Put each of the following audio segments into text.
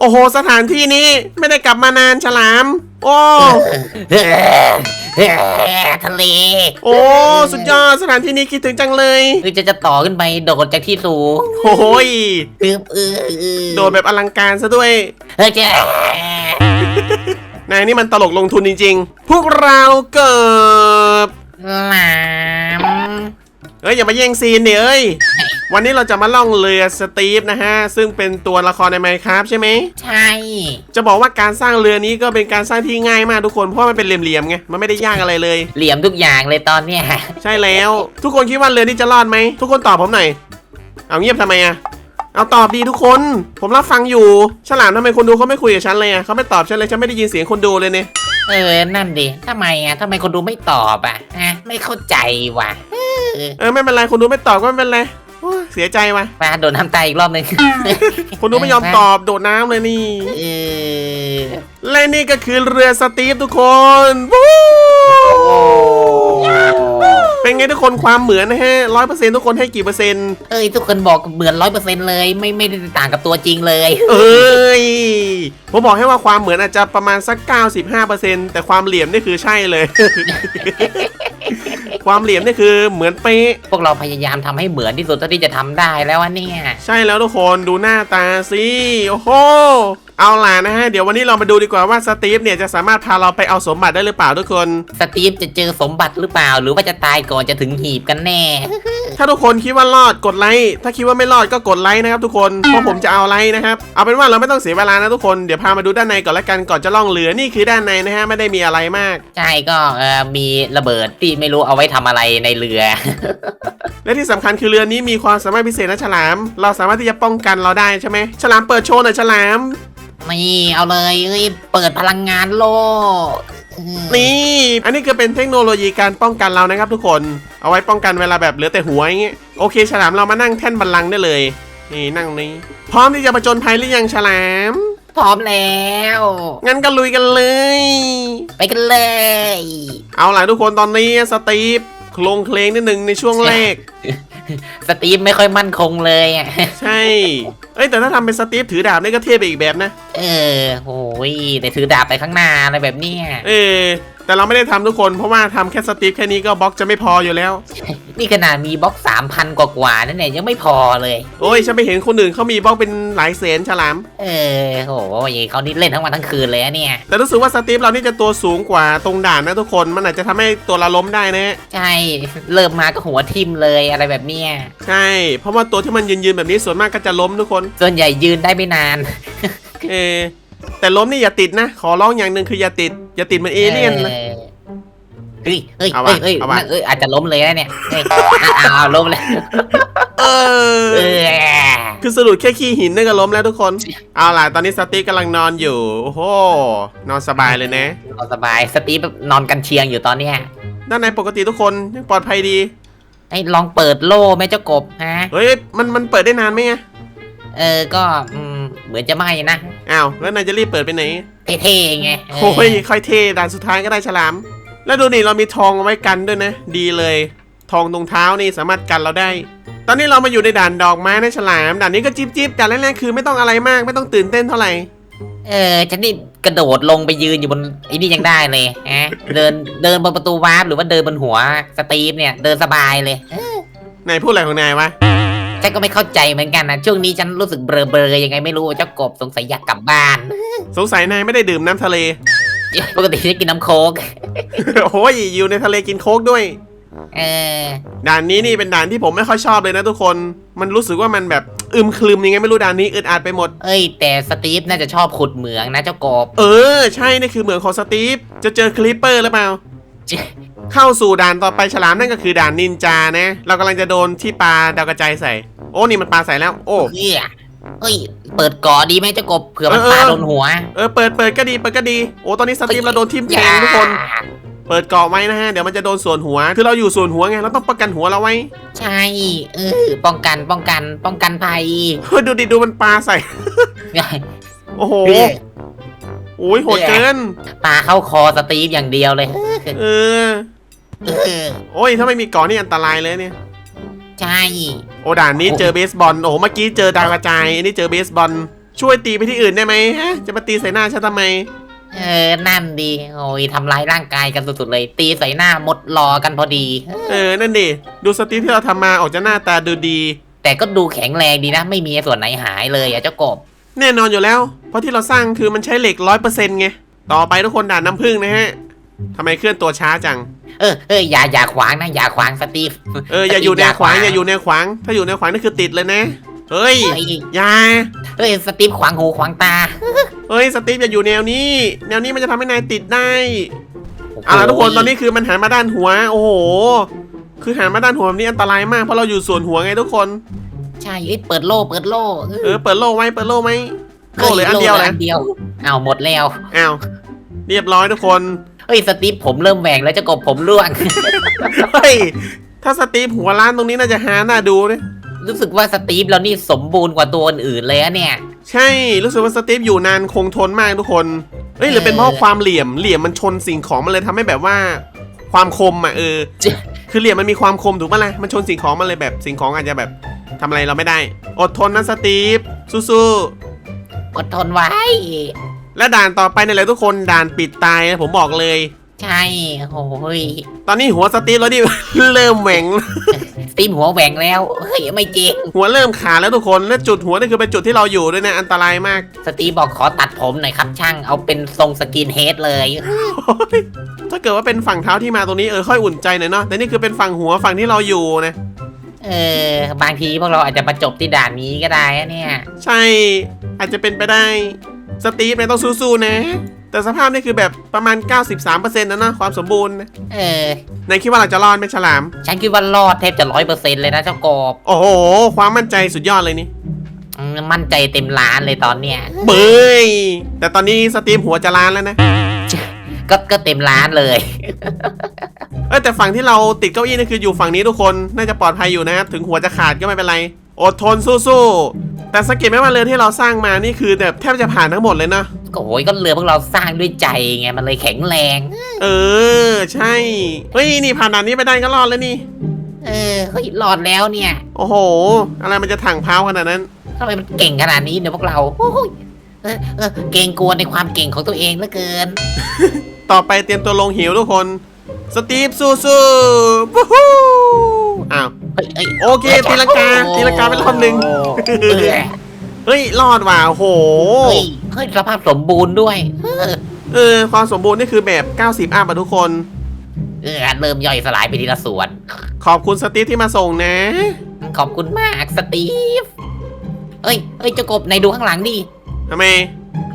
โอ้โห สถานที่นี้ไม่ได้กลับมานานฉลาม โอ้ ทะเลโอ้ สุดยอดสถานที่นี้คิดถึงจังเลยคือจะจะต่อขึ้นไปโดดจากที่สูงโอ้ยตึบเออเออโดดแบบอลังการซะด้วย เฮ้ยเจ้นายนี่มันตลกลงทุนจริงๆ พวกเราเกิดหลามเอ้ยอย่ามาแย่งซีนดิเอ้ย วันนี้เราจะมาล่องเรือสตีฟนะฮะ ซึ่งเป็นตัวละครในไมค์ครับใช่ไหม ใช่ จะบอกว่าการสร้างเรือนี้ก็เป็นการสร้างที่ง่ายมากทุกคน เพราะมันเป็นเหลี่ยมๆไง มันไม่ได้ยากอะไรเลย เหลี่ยมทุกอย่างเลยตอนเนี้ยใช่แล้ว ทุกคนคิดว่าเรือนี้จะรอดไหม ทุกคนตอบผมหน่อย เอาเงียบทำไมอะเอาตอบดีทุกคน ผมรับฟังอยู่ ฉลามทำไมคนดูเขาไม่คุยกับฉันเลยอะเขาไม่ตอบฉันเลย ฉันไม่ได้ยินเสียงคนดูเลยเนี่ย เออ นั่นดิทำไมอะทำไมคนดูไม่ตอบอะฮะไม่เข้าใจว่ะ เออไม่เป็นไรคนดูไม่ตอบก็ไม่เป็นไรโอ้ย เสียใจว่ะมาโดนน้ำตายอีกรอบหนึ่งคนดูไม่ยอมตอบโดดน้ำเลยนี่ เออและนี่ก็คือเรือสตีฟทุกคนวู้เป็นไงทุกคนความเหมือนนะฮะร้อยเปอร์เซ็นต์ทุกคนให้กี่เปอร์เซ็นต์ เอ้ยทุกคนบอกเหมือนร้อยเปอร์เซ็นต์เลย ไม่ไม่ได้ต่างกับตัวจริงเลย เอ้ย ผมบอกให้ว่าความเหมือนอาจจะประมาณสัก 95%แต่ความเหลี่ยมนี่คือใช่เลย ความเหลี่ยมนี่คือเหมือนเป๊ะ พวกเราพยายามทำให้เหมือนที่สุดเท่าที่จะทำได้แล้ววะเนี่ย ใช่แล้วทุกคนดูหน้าตาสิ โอ้โห เอาล่ะนะฮะ เดี๋ยววันนี้เรามาดูดีกว่าว่าสตีฟเนี่ยจะสามารถพาเราไปเอาสมบัติได้หรือเปล่าทุกคน สตีฟจะเจอสมบัติหรือเปล่า หรือว่าจะตายก่อนจะถึงหีบกันแน่ ถ้าทุกคนคิดว่ารอดกดไลค์ถ้าคิดว่าไม่รอดก็กดไลค์นะครับทุกคนเพราะผมจะเอาไลค์นะครับเอาเป็นว่าเราไม่ต้องเสียเวลานะทุกคนเดี๋ยวพามาดูด้านในก่อนละกันก่อนจะล่องเรือนี่คือด้านในนะฮะไม่ได้มีอะไรมาก ใช่ก็เออมีระเบิดที่ไม่รู้เอาไว้ทำอะไรในเรือ และที่สำคัญคือเรือนี้มีความสามารถพิเศษนะฉลาม เราสามารถที่จะป้องกันเราได้ใช่ไหมฉลามเปิดโชว์หน่อยฉลาม นี่เอาเลยเอ้ยเปิดพลังงานโลกอืมนี่ อันนี้คือเป็นเทคโนโลยีการป้องกันเรานะครับทุกคน เอาไว้ป้องกันเวลาแบบเหลือแต่หัวอย่างเงี้ย โอเค ฉลามเรามานั่งแท่นบัลลังก์ได้เลย นี่นั่งนี้ พร้อมที่จะประจนภัยหรือยังฉลาม พร้อมแล้ว งั้นก็ลุยกันเลย ไปกันเลย เอาล่ะทุกคนตอนนี้สตีฟโคลงเคลงนิดนึงในช่วงแรก สตีฟไม่ค่อยมั่นคงเลยอะ ใช่ เอ้ยแต่ถ้าทำเป็นสตีฟถือดาบนี่ก็เท่ไปอีกแบบนะ เออโอ้ยแต่ถือดาบไปข้างหน้าอะไรแบบเนี้ยเออแต่เราไม่ได้ทำทุกคนเพราะว่าทำแค่สตีฟแค่นี้ก็บล็อกจะไม่พออยู่แล้ว นี่ขนาดมีบล็อกสามพันกว่าๆนั่นเนี่ยยังไม่พอเลย โอ้ยฉันไปเห็นคนอื่นเขามีบล็อกเป็นหลายแสนฉลาม เออโหเขานี่เล่นทั้งวันทั้งคืนเลยอะเนี่ย แต่รู้สึกว่าสตีฟเรานี่จะตัวสูงกว่าตรงด่านนะทุกคนมันอาจจะทำให้ตัวเราล้มได้นะใช่ เริ่มมาก็หัวทิ่มเลยอะไรแบบเนี้ย ใช่ เพราะว่าตัวที่มันยืนๆแบบนี้ส่วนมากก็จะล้มทุกคน ส่วนใหญ่ยืนได้ไม่นาน เออแต่ล้มนี่อย่าติดนะ ขอร้องอย่างหนึ่งคืออย่าติด อย่าติดเหมือนเอเลี่ยนนะ ออ เฮ้ยเฮ้ยเอาเฮ้วะยเฮ้ยเอาวะ นั่นเอ้ยอาจจะล้มเลยนะเนี่ยเฮ้ยอะเอาล้มเลยเออเออคือสรุปแค่ขี้หินนี่ก็ล้มแล้วทุกคน เอาล่ะ ตอนนี้สตีฟกำลังนอนอยู่ โอ้โห นอนสบายเลยนะเอาสบายสตีฟแบบนอนกันเชียงอยู่ตอนเนี้ยด้านในปกติทุกคนยังปลอดภัยดี ไอ้ลองเปิดโล่ไหมเจ้ากบฮะ เฮ้ย มัน มันเปิดได้นานไหมอะเออก็อืมเหมือนจะไม่นะ อ้าว แล้วนายจะรีบเปิดไปไหน เท่ๆไงเโอ้ยค่อยเทด่านสุดท้ายก็ได้ฉลาม แล้วดูนี่เรามีทองเอาไว้กันด้วยนะ ดีเลย ทองตรงเท้านี่สามารถกันเราได้ ตอนนี้เรามาอยู่ในด่านดอกไม้นะฉลาม ด่านนี้ก็จิ๊บจิ๊บด่านแรกๆคือไม่ต้องอะไรมากไม่ต้องตื่นเต้นเท่าไหร่ เออฉันนี่กระโดดลงไปยืนอยู่บนไอ้นี่ยังได้เลยฮะเดินเดินบนประตูวาร์ปหรือว่าเดินบนหัวสตีฟเนี่ยเดินสบายเลยนายพูดอะไรของนายวะ ฉันก็ไม่เข้าใจเหมือนกันนะช่วงนี้ฉันรู้สึกเบลอเบลอๆยังไงไม่รู้เจ้ากบสงสัยอยากกลับบ้าน สงสัยนายไม่ได้ดื่มน้ำทะเล ปกติฉันกินน้ำโค้กโอ้ยอยู่ในทะเลกินโค้กด้วย เออด่านนี้นี่เป็นด่านที่ผมไม่ค่อยชอบเลยนะทุกคน มันรู้สึกว่ามันแบบอึมครึมยังไงไม่รู้ด่านนี้อึดอัดไปหมด เอ้ย แต่สตีฟน่าจะชอบขุดเหมืองนะเจ้ากบเออ ใช่นี่คือเหมืองของสตีฟ จะเจอคลิปเปอร์หรือเปล่า เข้าสู่ด่านต่อไปฉลามนั่นก็คือด่านนินจานะ เรากำลังจะโดนที่ปลาดาวกระจายใส่ โอ้นี่มันปลาใส่แล้ว โอ้เฮีย เอ้ย เปิดก่อดีไหมเจ้ากบเผื่อมันเออ ปาโดนหัวเออเปิดเปิดก็ดีเปิดก็ดีโอ้ตอนนี้สตีฟเราโดนทิ่มแทงทุกคนเปิดเกาะไว้นะฮะเดี๋ยวมันจะโดนส่วนหัว คือเราอยู่ส่วนหัวไงเราต้องป้องกันหัวเราไว้ใช่เออป้องกันป้องกันป้องกันภัยเฮ้ยดูดิดูมันปลาใส่ โอ้โหโอ้ยโหดเกิน ปาเข้าคอสตีฟอย่างเดียวเลยเออเออโอ้ยถ้าไม่มีเกาะนี่อันตรายเลยเนี่ย ใช่ โอ้ด่านนี้เจอเบสบอล โอ้โหเมื่อกี้เจอดาวกระจายอันนี้เจอเบสบอล ช่วยตีไปที่อื่นได้ไหมฮะ จะมาตีใส่หน้าฉันทำไม เออ นั่นดี โอ้ยทำร้ายร่างกายกันสุดๆเลย ตีใส่หน้าหมดรอกันพอดี เออ นั่นดิ ดูสตีฟที่เราทำมาออกจะหน้าตาดูดี แต่ก็ดูแข็งแรงดีนะ ไม่มีส่วนไหนหายเลยอะเจ้ากบ แน่นอนอยู่แล้ว เพราะที่เราสร้างคือมันใช้เหล็กร้อยเปอร์เซ็นต์ไง ต่อไปทุกคนด่านน้ำผึ้งนะฮะทำไมเคลื่อนตัวช้าจัง เออเอออย่าอย่าขวางนะอย่าขวางสตีฟ เอออย่าอยู่แนวขวางอย่าอยู่แนวขวาง ถ้าอยู่แนวขวางนี่คือติดเลยนะ เฮ้ยเฮ้ย อย่าเฮ้ยสตีฟขวางหูขวางตาเฮ้ยสตีฟอย่าอยู่แนวนี้ แนวนี้มันจะทำให้นายติดได้โอ้โหเอาล่ะทุกคนตอนนี้คือมันหันมาด้านหัว โอ้โห คือหันมาด้านหัวแบบนี้อันตรายมากเพราะเราอยู่ส่วนหัวไงทุกคน ใช่เอ้ยเปิดโล่เปิดโล่เออเปิดโล่ไว้เปิดโล่ไหมโล่เหลยอันเดียวโล่หลืนะอันเดียวเอาหมดแล้ว อ้าวเรียบร้อยทุกคน เฮ้ยสตีฟผมเริ่มแหว่งแล้วเจ้ากบผมร่วง เฮ้ย ถ้าสตีฟหัวล้านตรงนี้น่าจะหาหน้าดูนะรู้สึกว่าสตีฟเรานี่สมบูรณ์กว่าตัวอื่นๆเลยอะเนี่ย ใช่ รู้สึกว่าสตีฟอยู่นานคงทนมากทุกคนเอ้ยหรือเป็นเพราะความเหลี่ยม เหลี่ยมมันชนสิ่งของมันเลยทำให้แบบว่า ความคมอะเออ จริง คือเหลี่ยมมันมีความคมถูกปะล่ะ มันชนสิ่งของมันเลยแบบสิ่งของอาจจะแบบทำอะไรเราไม่ได้ อดทนนะสตีฟสู้อดทนไว้ๆ และด่านต่อไปเนี่ยแหละทุกคนด่านปิดตายนะผมบอกเลย ใช่โอ้ยตอนนี้หัวสตีฟแล้วดิเริ่มแหว่ง สตีฟหัวแหว่งแล้วเฮ้ยไม่จริงหัวเริ่มขาดแล้วทุกคนและจุดหัวนี่คือเป็นจุดที่เราอยู่ด้วยนะอันตรายมาก สตีฟบอกขอตัดผมหน่อยครับช่างเอาเป็นทรงสกินเฮดเลย ถ้าเกิดว่าเป็นฝั่งเท้าที่มาตรงนี้เออค่อยอุ่นใจหน่อยเนาะแต่นี่คือเป็นฝั่งหัวฝั่งที่เราอยู่นะเออบางทีพวกเราอาจจะประจบที่ด่านนี้ก็ได้อะเนี่ย ใช่อาจจะเป็นไปได้ สตีฟเนี่ยต้องสู้ๆนะ แต่สภาพนี่คือแบบประมาณ 93%นะนะความสมบูรณ์นะเออ นายคิดว่าเราจะรอดไหมฉลาม ฉันคิดว่ารอดแทบจะร้อยเปอร์เซ็นต์เลยนะเจ้ากบโอ้โห ความมั่นใจสุดยอดเลยนี่อืมมั่นใจเต็มล้านเลยตอนเนี้ย เบยแต่ตอนนี้สตีฟหัวจะล้านแล้วนะ ก็ก็เต็มล้านเลย เอ้ยแต่ฝั่งที่เราติดเก้าอี้นี่คืออยู่ฝั่งนี้ทุกคน น่าจะปลอดภัยอยู่นะ ถึงหัวจะขาดก็ไม่เป็นไร อดทนสู้ๆ แต่สังเกตไหมว่าเรือที่เราสร้างมานี่คือแบบแทบจะผ่านทั้งหมดเลยนะก็โอ้ยก็เรือพวกเราสร้างด้วยใจไงมันเลยแข็งแรง เออ ใช่เฮ้ยนี่ผ่านด่านนี้ไปได้ก็รอดแล้วนี่ เออเฮ้ยรอดแล้วเนี่ย โอ้โห อะไรมันจะถังเพ้าขนาดนั้นทำไมมันเก่งขนาดนี้เนี่ยพวกเราโอ้ยเออเออเก่งกลัวในความเก่งของตัวเองเหลือเกิน ต่อไปเตรียมตัวลงหิวทุกคน สตีฟสู้ๆวู้ฮู้อ้าวเฮ้ยเฮ้ย โอเคตีลังกาตีลังกาไปรอบหนึ่งเออเฮ้ยรอดว่ะโอ้โหเฮ้ยเฮ้ยสภาพสมบูรณ์ด้วยเออเออความสมบูรณ์นี่คือแบบ 90 อัพอะทุกคนเออเริ่มย่อยสลายไปทีละส่วน ขอบคุณสตีฟที่มาส่งนะ ขอบคุณมากสตีฟเอ้ยเอ้ยเจ้ากบในดูข้างหลังดิทำไม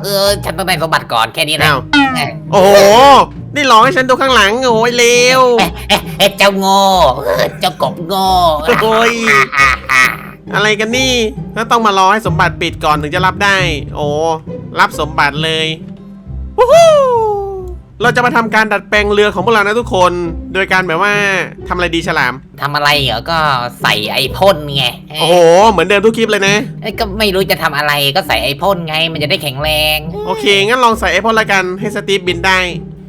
เออ ฉันต้องได้สมบัติก่อนแค่นี้นะอ้าวเอ้ยโอ้โห นี่หลอกให้ฉันดูข้างหลังโอ้ยเลวเอ๊ะเอ๊ะเจ้าโง่เออเจ้ากบโง่โอ้ยอะไรกันนี่แล้วต้องมารอให้สมบัติปิดก่อนถึงจะรับได้ โอ้รับสมบัติเลยวู้ฮู้เราจะมาทำการดัดแปลงเรือของพวกเรานะทุกคน โดยการแบบว่าทำอะไรดีฉลาม ทำอะไรเหรอก็ใส่ไอพ่นไงโอ้โห เหมือนเดิมทุกคลิปเลยนะ เอ้ยก็ไม่รู้จะทำอะไรก็ใส่ไอพ่นไง มันจะได้แข็งแรง โอเค งั้นลองใส่ไอพ่นละกันให้สตีฟบินได้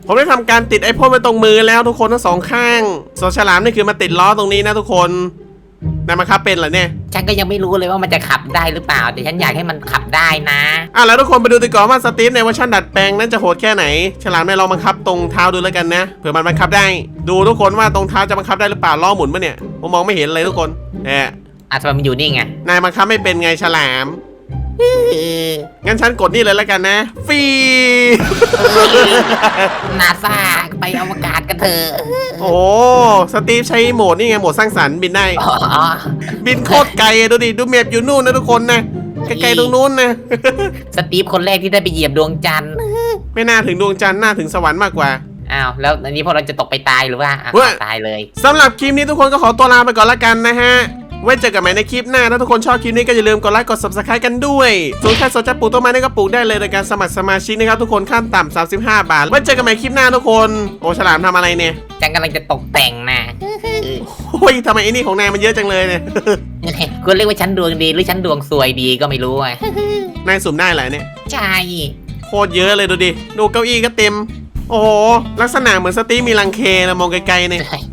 ผมได้ทำการติดไอพ่นไว้ตรงมือแล้วทุกคนทั้งสองข้างส่วนฉลามนี่คือมาติดล้อตรงนี้นะทุกคนนายมาครับเป็นเหรอเนี่ย ฉันก็ยังไม่รู้เลยว่ามันจะขับได้หรือเปล่า แต่ฉันอยากให้มันขับได้นะอะแล้วทุกคนไปดูดีกว่าว่าสตีฟในเวอร์ชันดัดแปลงนั้นจะโหดแค่ไหน ฉลามในลองบังคับตรงเท้าดูแล้วกันนะ เผื่อมันบังคับได้ ดูทุกคนว่าตรงเท้าจะบังคับได้หรือเปล่าล้อหมุนปะเนี่ย ผมมองไม่เห็นเลยทุกคนแหมอะทำไมมันอยู่นี่ไง นายบังคับไม่เป็นไงฉลามเออ งั้นฉันกดนี่เลยแล้วกันนะฟรี นาซาไปอวกาศกันเถอะโอ้สตีฟใช้โหมดนี่ไงโหมดสร้างสรรค์บินได้ อ๋อบินโคตรไกลอะดูดิดูเมพอยู่นู่นนะทุกคนนะไกลๆตรงนู้นนะ สตีฟคนแรกที่ได้ไปเหยียบดวงจันทร์ไม่น่าถึงดวงจันทร์น่าถึงสวรรค์มากกว่า อ้าวแล้วอันนี้พวกเราจะตกไปตายหรือว่าอะเว้ย ตายเลย สำหรับคลิปนี้ทุกคนก็ขอตัวลาไปก่อนละกันนะฮะ ไว้เจอกันใหม่ในคลิปหน้า ถ้าทุกคนชอบคลิปนี้ก็อย่าลืมกดไลค์กด subscribe กันด้วยส่วนใครสนใจปลูกต้นไม้นี่ก็ปลูกได้เลยในการสมัครสมาชิกนะครับทุกคนขั้นต่ำ35 บาทไว้เจอกันใหม่คลิปหน้าทุกคน โอ้ฉลามทำอะไรเนี่ยจังกำลังจะตกแต่งนะโอ้ยทำไมไอ้นี่ของนายมันเยอะจังเลยเนี่ย คุณเรียกว่าฉันดวงดีหรือฉันดวงซวยดีก็ไม่รู้อะนายสุ่มได้เหรอเนี่ย ใช่ โคตรเยอะเลยดูดิ ดูเก้าอี้ก็เต็ม โอ้โห ลักษณะเหมือนสตีฟมีรังเคนะมองไกลๆเนี่ยเฮ้ย